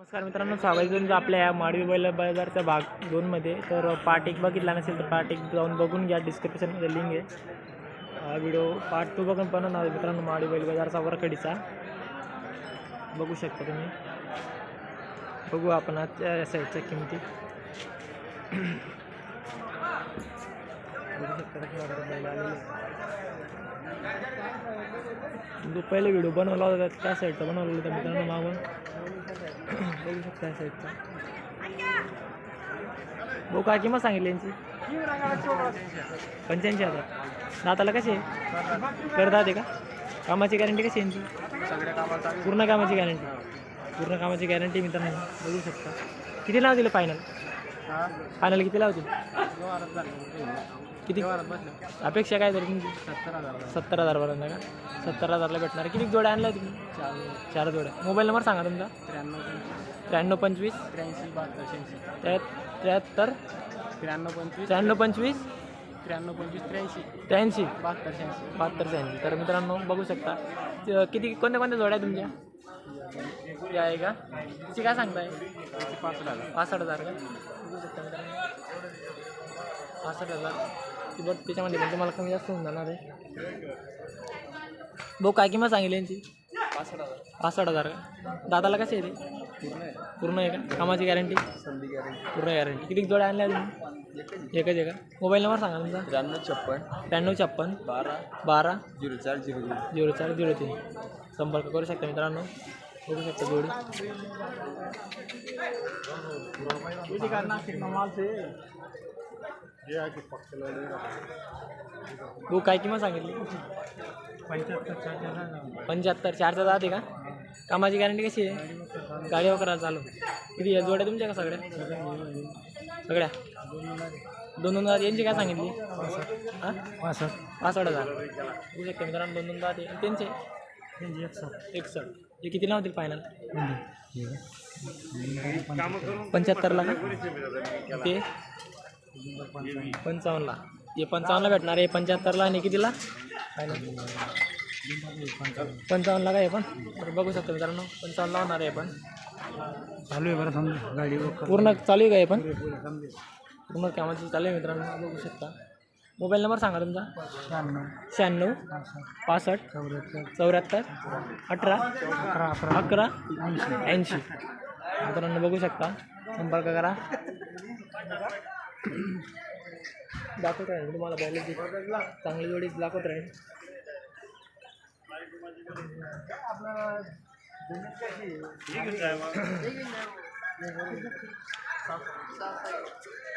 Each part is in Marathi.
नमस्कार मित्रांनो स्वागत तुमचं आपल्या या माडवी बैल बाजारच्या भाग दोनमध्ये तर पार्ट एक बघितला नसेल तर पार्ट एक जाऊन बघून घ्या. डिस्क्रिप्शनमध्ये लिंक आहे. हा व्हिडिओ पार्ट टू बघून पण ना मित्रांनो माडवी बैल बाजारचा वरकडीचा बघू शकता तुम्ही. बघू आपण आजच्या साईडच्या किमती. तो पहिले व्हिडिओ बनवला होता त्या साईडचा बनवला होता मित्रांनो मागून. बघू शकता त्या साईडचा भाऊ काय किंमत सांगितली यांची? पंच्याऐंशी हजार. दाताला कसे करतात आहे का? कामाची गॅरंटी कशी यांची? पूर्ण कामाची गॅरंटी पूर्ण कामाची गॅरंटी मित्रांनो. बघू शकता. किती लावतील फायनल फायनल किती लावतील? किती? अपेक्षा काय तरी तुमची? सत्तर हजार सत्तर हजारपर्यंत का? सत्तर हजारला भेटणार. किती जोड्या आणल्या तुम्ही? चार चार जोड्या. मोबाईल नंबर सांगा तुमचा. त्र्याण्णव त्र्याण्णव पंचवीस. त्र्याऐंशी बहात्तर शहाऐंशी. त्र्या त्र्याहत्तर त्र्याण्णव पंचवीस. त्र्याण्णव पंचवीस. त्र्याण्णव पंचवीस त्र्याऐंशी. त्र्याऐंशी. बहात्तर शहाऐंशी. बहात्तर शहाऐंशी. तर मित्रांनो बघू शकता. किती कोणत्या कोणत्या जोड्या आहे तुमच्या? या आहे का? तिची काय सांगताय? पाच हजार. पासष्ट हजार का? बघू शकता मित्रांनो. पासष्ट हजार. बघ त्याच्यामध्ये पण तुम्हाला कमी जास्त होऊन जाणार आहे. भाऊ काय किंमत सांगितली यांची? पासष्ट हजार. पासष्ट हजार का दादाला कसे आहे ते? पूर्ण आहे का? कामाची गॅरंटी पूर्ण गॅरंटी किती जोड्या आणल्या तुम्ही एकच आहे का? मोबाईल नंबर सांगा तुमचा. त्र्याण्णव छप्पन. त्र्याण्णव छप्पन. बारा. बारा. झिरो चार झिरो झिरो झिरो चार झिरो तीन. संपर्क करू शकता मित्रांनो. बघू शकता जोडी हो काय किंमत सांगितली? पंच्याहत्तर. चारचा जात का? कामाची गॅरंटी कशी आहे? गाडी वगैरे चालू. किती या जोड्या तुमच्या का सगळ्या? सगळ्या? दोन दोन हजार यांची काय सांगितली? हां? पासष्ट पासष्ट. हजार बघू शकता मित्रांनो दोन दोन दहा ते त्यांचे? एकसष्ट. हे किती लावतील फायनल पंच्याहत्तरला का? ते पंचावन्नला. हे पंचावन्नला भेटणार आहे. पंच्याहत्तरला आणि कितीला? फायनल पंचावन्नला काय पण? बघू शकता मित्रांनो पंचावन्नला होणार आहे पण. चालू आहे बरं समजा. गाडी पूर्ण चालू आहे का हे पण? पूर्ण कामाची चालू आहे मित्रांनो बघू शकता. मोबाईल नंबर सांगा तुमचा. शहाण्णव. शहाण्णव पासष्ट चौऱ्याहत्तर. चौऱ्याहत्तर अठरा अकरा अकरा. अकरा ऐंशी. ऐंशी. मित्रांनो बघू शकता. संपर्क करा. दाखवत राहील तुम्हाला बॉलेची चांगली जोडी दाखवत राहील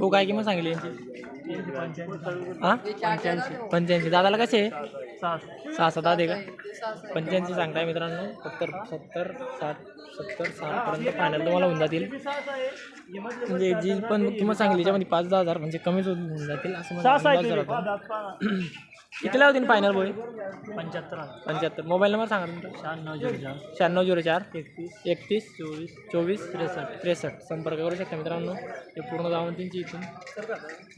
हो काय किंमत सांगितली यांची? हां? पंच्याऐंशी. दादाला कसे? आहे सहा सात आहे का? पंच्याऐंशी सांगताय मित्रांनो. सत्तर सत्तर साठ सत्तर साठपर्यंत फायनल तुम्हाला होऊन जातील. म्हणजे जी पण किंमत सांगितली त्याच्यामध्ये पाच दहा हजार म्हणजे कमीच होऊन जातील असं मला कितीला होतील फायनल बोय पंच्याहत्तर पंच्याहत्तर. मोबाईल नंबर सांगा तुमचा. शहाण्णव झिरो चार. शहाण्णव झिरो चार. एकतीस. एकतीस. चोवीस. चोवीस. त्रेसष्ट. त्रेसष्ट. संपर्क करू शकता मित्रांनो. हे पूर्ण जाऊन त्यांची इथून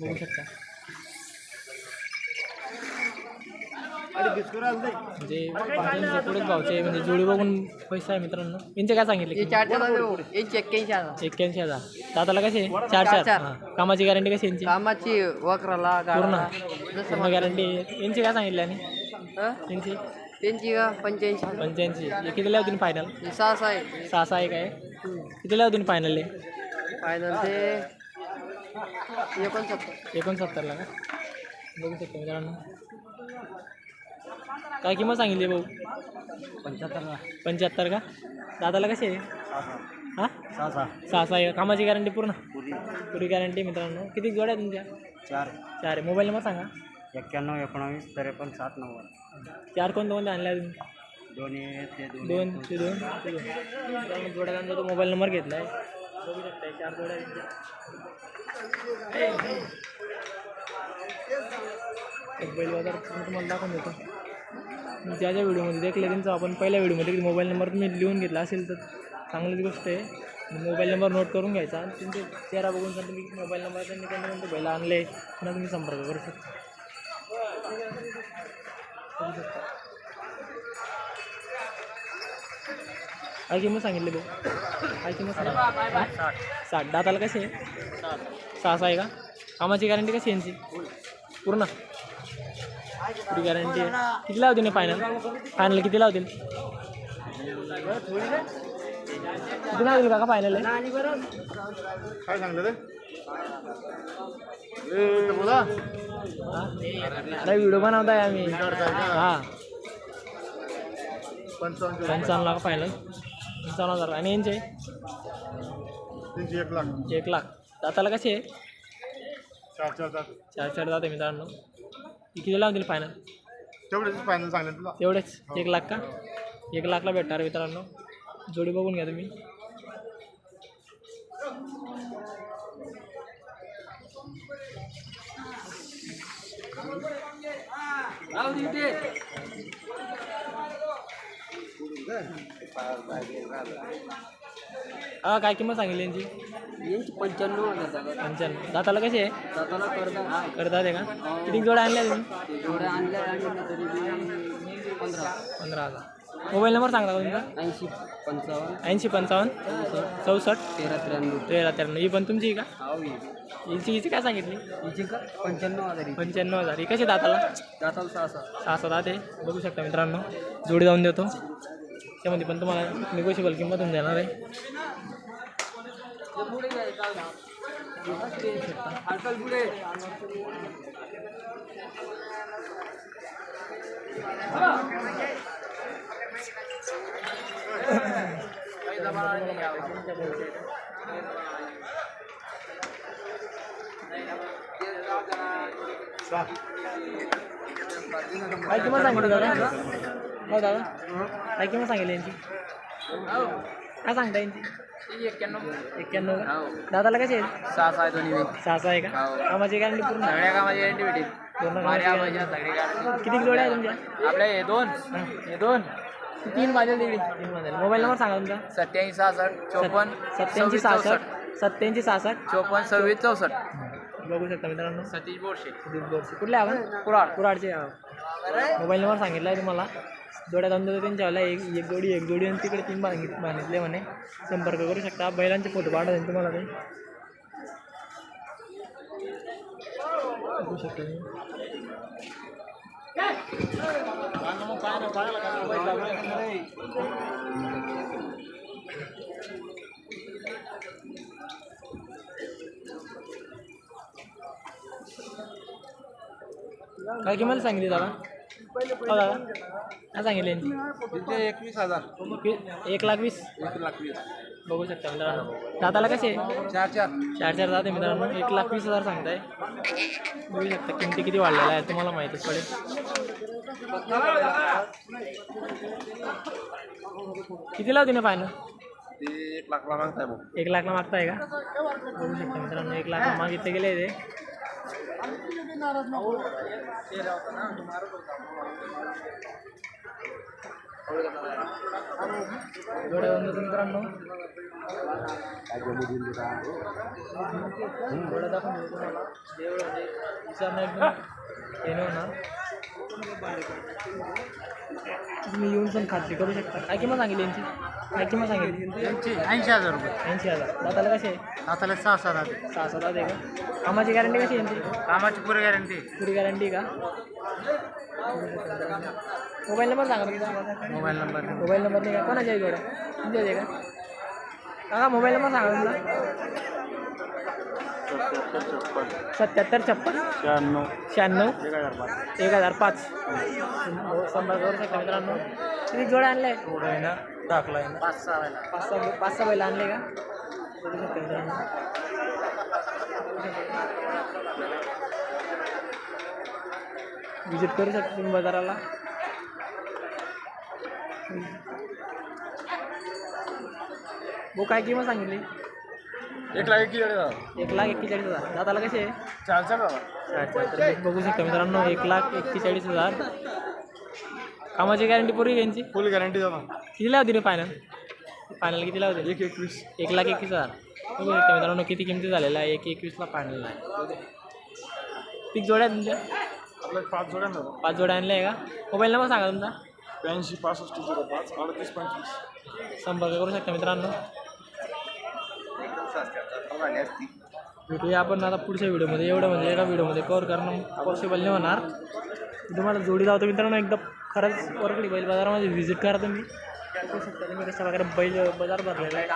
बघू शकता. म्हणजे त्यांच्या पुढेच भावचे म्हणजे जोडी बघून पैसा आहे मित्रांनो. यांचे काय सांगितले? एक्क्याऐंशी हजार. दादाला कसे? चार चार हां. कामाची गॅरंटी कशी यांची? कामाची वक्राला पूर्ण. गॅरंटी यांची काय सांगितली आणि? यांची? त्यांची का पंच्याऐंशी पंच्याऐंशी. हे कितीला फायनल सहा सहा आहे. सहा सहा एक आहे कितीला होतील फायनल फायनल ते एकोणसत्तर. एकोणसत्तरला का? बघू शकतो मित्रांनो. काय किंमत सांगितली भाऊ? पंच्याहत्तर पंच्याहत्तर का? दादाला कसे आहे? हां? सहा सहा सहा सहा आहे. कामाची गॅरंटी पूर्ण? पुरी गॅरंटी मित्रांनो. किती जोड्या आहेत तुमच्या? चार. चार आहे. मोबाईल नंबर सांगा. एक्क्याण्णव एकोणावीस त्रेपन्न सात नव्वद चार कोणते कोणते आणल्या तुम्ही? ते दोन ते दोन ते दोन. जोड्यांचा तो मोबाईल नंबर घेतला आहे बघू शकता चार जोड्या. एक बैल बाजार तुम्हाला दाखवून देतो. ज्या ज्या व्हिडिओमध्ये देखले त्यांचा आपण. पहिल्या व्हिडिओमध्ये मोबाईल नंबर तुम्ही लिहून घेतला असेल तर चांगलीच गोष्ट आहे. मोबाईल नंबर नोट करून घ्यायचा. आणि त्यांचे चेहरा बघून जर तुम्ही मोबाईल नंबर त्यांनी त्यांनी कोणते बैल आणले पुन्हा तुम्ही संपर्क करू शकता. करू शकता काय किंमत सांगितली भाऊ काय किंमत सांगितली? साठ. साठ. दाताला कसे आहे? सहा सहा आहे का? कामाची गॅरंटी कशी यांची? पूर्ण? पुरी गॅरंटी आहे? किती लावतील फायनल फायनल किती लावतील? किती लावतील का फायनल आहे काय सांगलं ते बोला? अरे व्हिडिओ बनवताय आम्ही. हां. पंचावन्न पंचावन्न लाख फायनल पंचावन्न हजार. आणि यांचे? एक लाख. एक लाख. दाताला कसे आहे? चार चार चार चार चार जाते मित्रांनो. ही किती लावतील फायनल तेवढेच फायनल सांगले तुला. तेवढेच एक लाख का? एक लाखला भेटणार मित्रांनो. जोडी बघून घ्या तुम्ही. हा काय किंमत सांगितली यांची? यांची पंच्याण्णव हजार पंच्याण्णव. दाताला कसे आहे? दाताला करता करतात आहे का? किती जोड्या आणल्या तुम्ही? आणल्या तरी पंधरा. पंधरा हजार. मोबाईल नंबर सांगता का तुमचा? ऐंशी पंचावन्न. ऐंशी पंचावन्न. चौसष्ट. तेरा त्र्याण्णव. तेरा त्र्याण्णव. ही पण तुमची का? हो हिची हिची काय सांगितली? हिची का? पंच्याण्णव हजार. पंच्याण्णव हजार. ही कशी दाताला? दाताला सहा सहा. सहा सात आहे. बघू शकता मित्रांनो. जोडी जाऊन देतो. त्यामध्ये पण तुम्हाला निगोशिबल किंमत होऊन देणार आहे. काय किंमत सांगितली दादा हो दादा. काय किंमत सांगितली यांची. काय सांगता यांची. एक्क्याण्णव. का? दादाला कसे आहेत? सहा सहा दोन्ही. सहा सहा आहे का कामाची गॅरंटी पूर्ण. सगळ्या कामाची गॅरंटी भेटेल पूर्ण कामाची आहे, सगळी. किती जोड्या आहे तुमच्या? आपल्या हे दोन. हे. दोन. तीन पाहिजे तिकडे तीन पाहिजे मोबाईल नंबर सांगा तुमचा. सत्याऐंशी सहासष्ट चोपन्न सत्याऐंशी सहासष्ट सत्याऐंशी सहासष्ट. चोपन्न सव्वीस चौसष्ट. बघू शकता मित्रांनो. सतीश बोरशे. सुदीप बोरसे कुठले आपण? कुराड. कुराडचे मोबाईल नंबर सांगितला आहे तुम्हाला जोड्या दोन देतो त्यांच्यावाला एक एक जोडी एक जोडी आणि तिकडे तीन बांगित बांगितले म्हणे. संपर्क करू शकता. बैलांचे फोटो पाठवते तुम्हाला ते. बघू शकता काय किंमत सांगितली दादा? हो दादा. काय सांगितली? तिथे एकवीस हजार. एक लाख वीस? एक लाख वीस. बघू शकता मित्रांनो. दाताला कसे? चार चार. चार चार जाते मित्रांनो. एक लाख वीस हजार सांगताय. बघू शकता किमती किती वाढलेल्या आहेत तुम्हाला माहितीच पडेल. किती लावते ना फायनल ते एक लाखला मागताय भाऊ. एक लाखला मागताय का? बघू शकता मित्रांनो एक लाखला मागितले गेले ते. जोड्या बंद होतो मित्रांनो जोड्या दाखवून देतो तुम्हाला देवळ म्हणजे विचारणं एकदम हे नाही होणार तुम्ही येऊन पण खात्री करू शकता. काय किंमत सांगितली यांची? काय किंमत सांगितली? यांची ऐंशी हजार रुपये. ऐंशी हजार. दाताला कसे आहे? हाताला सहा सहा हजार सहा सात आहे का? कामाची गॅरंटी कशी आहे यांची? कामाची पुरी गॅरंटी. पुरी गॅरंटी का? मोबाईल नंबर सांगा मोबाईल नंबर. मोबाईल नंबर नाही का? कोणाच्या आहे जोड्या तुमच्याच आहे का? काका मोबाईल नंबर सांगा तुमचा. सत्याहत्तर छप्पन? शहाण्णव. शहाण्णव? एक हजार पाच. एक हजार पाच. संपर्क करू शकता मित्रांनो किती आणल्या? आहेत थोडं आहे पाच सहा वेळेला. पाच सहा पाच सहा बैल आणले का? बघू शकता मित्रांनो विजिट करू शकता तुम्ही बाजाराला. हो काय किंमत सांगितली? एक लाख एक हजार. एक लाख एक्केचाळीस हजार. दादाला कसे? आहे चार चार हजार बघू शकता मित्रांनो एक लाख एक्केचाळीस हजार. कामाची गॅरंटी पूर्वी यांची? फुल गॅरंटी दादा कितीला होती रे फायनल फायनल कितीला होती एक एकवीस. एक लाख एकवीस हजार. बघू शकता मित्रांनो किती किमती झालेला आहे. एक एकवीसला फायनल आहे. पीक जोड्या आहेत तुमच्या? आपल्या पाच जोड्या ना. पाच जोड्या आणल्या आहे का? मोबाईल नंबर सांगा तुमचा. ब्याऐंशी पासष्ट झिरो पाच अडतीस पंचवीस. संपर्क करू शकता मित्रांनो. भेटूया आपण आता पुढच्या व्हिडिओमध्ये. एवढं म्हणजे एका व्हिडिओमध्ये कवर करणं पॉसिबल नाही होणार. तुम्हाला जोडी लावतो मित्रांनो एकदम खरंच वरकडी बैल बाजारामध्ये व्हिजिट करा तुम्ही. बघू शकता तुम्ही कशा प्रकारे बैल बाजार भरलेला आहे.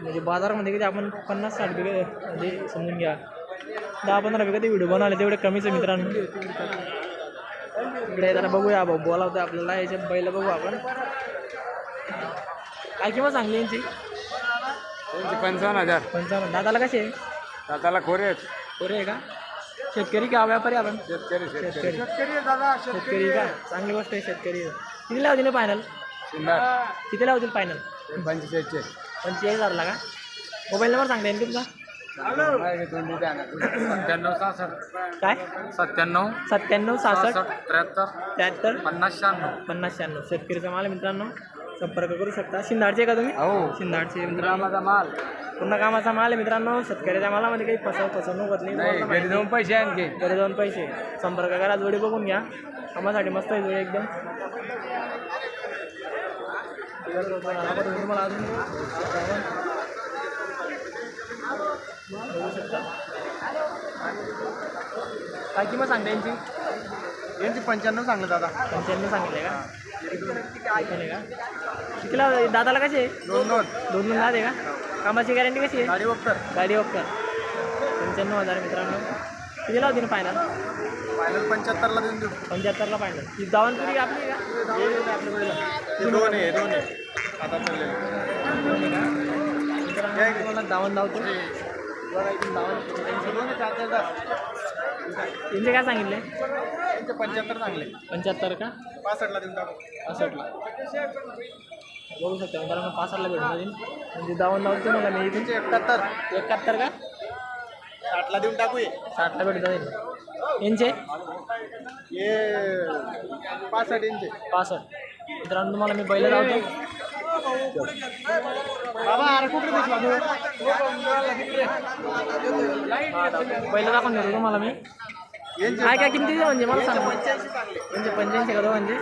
म्हणजे बाजारामध्ये किती आपण पन्नास साठ बिघे म्हणजे समजून घ्या. दहा पंधरा बिघा ते व्हिडिओ बनवले तेवढे कमीच आहे मित्रांनो. इकडे जरा बघूया भाऊ बोलावतं आपल्याला. याच्या बैल बघू आपण. काय किंवा चांगली यांची. पंचावन्न हजार. पंचावन्न. दादाला कसे? आहे दादाला खोरे पोरे आहे का? शेतकरी का व्यापारी आपण? शेतकरी शेतकरी. शेतकरी. दादा शेतकरी का? चांगली गोष्ट आहे शेतकरी किती लावतील फायनल किती लावतील फायनल पंचेचाळीसचे पंचेचाळीस हजारला का? मोबाईल नंबर सांगता येईल तुमचा? सत्त्याण्णव सहासष्ट. काय? सत्त्याण्णव सत्त्याण्णव सहासष्ट. त्र्याहत्तर त्र्याहत्तर. पन्नास शहाण्णव. पन्नास शहाण्णव. शेतकरीचा माल मित्रांनो. संपर्क करू शकता. शिंदाडचे का तुम्ही? हो. शिंदाडचे. मित्रांनो माझा माल पूर्ण कामाचा माल आहे मित्रांनो. शेतकऱ्याच्या मालामध्ये काही फसव फसवणूक होत नाही. घरी जाऊन पैसे आणखी. घरी जाऊन पैसे. संपर्क करा जोडी बघून घ्या. कामासाठी मस्त आहे जोडी एकदम. तुम्हाला अजून बघू शकता काय किंमत सांगता यांची? यांची पंच्याण्णव सांगलं दादा. पंच्याण्णव सांगितले का? ऐकले का? कितीला दादाला कसे आहे? दोन दोन. दोन दोन दाद आहे का? कामाची गॅरंटी कशी आहे? गाडी बघतर गाडी ओकर पंच्याण्णव हजार मित्रांनो. कितीला होती ना फायनल फायनल पंच्याहत्तरला देऊन देऊ. पंच्याहत्तरला फायनल ही दावण तरी आपली का दोन आहे दोन आहे. आता चाललेले दावण धावतो दावण त्यांचे काय सांगितले? पंच्याहत्तर चांगले. पंच्याहत्तर का? पासष्टला देऊन टाकू पासष्टला. बघू शकता मित्रांनो पासष्टला भेटून जाईल. म्हणजे दावण धावतो मला मी त्यांचे एकाहत्तर. एकाहत्तर का? साठला देऊन टाकू हे साठला भेटून जाईल. यांचे? हे पासष्ट इंचे पासष्ट. मित्रांनो तुम्हाला मी बैल धावतो बाबा अरे कुठे पहिलं दाखवून देतो तुम्हाला मी. काय काय किमतीचे म्हणजे? मला सांगा. म्हणजे पंच्याऐंशी का म्हणजे?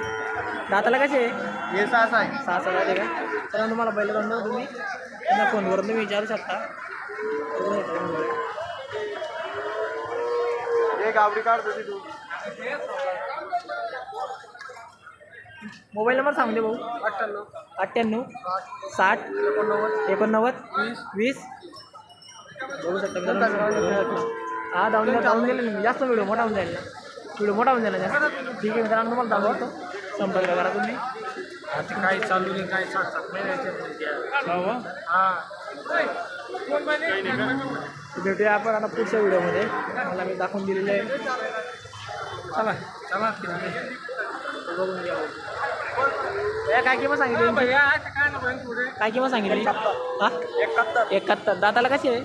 दाताला कसे आहे? हे सहा सहा आहे. सहा सहा आहे का? तर तुम्हाला पहिलं देऊ तुम्ही त्यांना फोनवरून तुम्ही विचारू शकता. हे गावडी काढतो ती तू. मोबाईल नंबर सांगते भाऊ. अठ्ठ्याण्णव अठ्ठ्याण्णव साठ एकोणनव्वद एकोणनव्वद वीस. बघू शकता. हा डाऊन डाऊन दिले ना मी जास्त व्हिडिओ मोठा होऊन जाईल ना. व्हिडिओ मोठा होऊन जाईल ना जास्त. ठीक आहे मित्रांनो तुम्हाला दाखवतो. संपर्क करा तुम्ही. आता काही चालू नाही काही सात सात महिन्याचे भेटूया आपण आता पुढच्या व्हिडिओमध्ये. मला मी दाखवून दिलेलं आहे. चला चला बघून घ्या काय किंमत सांगितली? काय किंमत सांगितली? हा? एकाहत्तर. एकाहत्तर. दाताला कशी आहे?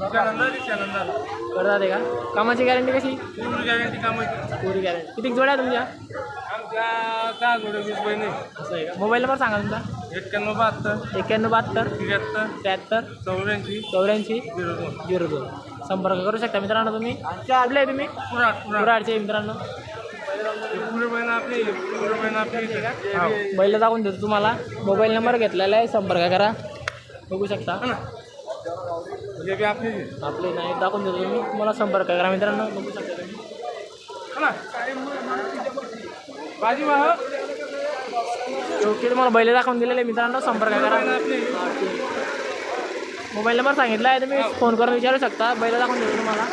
करतात आहे का? कामाची गॅरंटी कशी? पुरी गॅरंटी किती जोड्या आहे तुमच्या? आमच्या जोडे वीस बहिणी असं आहे का? मोबाईल नंबर सांगा तुमचा. एक्क्याण्णव बहात्तर. एक्क्याण्णव बहात्तर. त्र्याहत्तर. त्र्याहत्तर. चौऱ्याऐंशी. चौऱ्याऐंशी. झिरो दोन. झिरो दोन. संपर्क करू शकता मित्रांनो तुम्ही? कुठले आहे तुम्ही? आहे मित्रांनो. हो. बैल दाखवून देतो तुम्हाला. मोबाईल नंबर घेतलेला आहे संपर्क करा. बघू शकता. हे आपली आपले नाही दाखवून देतो. तुम्ही तुम्हाला संपर्क करा मित्रांनो. बघू शकता तुम्ही. ओके तुम्हाला बैल दाखवून दिलेले आहे मित्रांनो. संपर्क करा. मोबाईल नंबर सांगितला आहे तुम्ही फोन करून विचारू शकता. बैल दाखवून देतो तुम्हाला.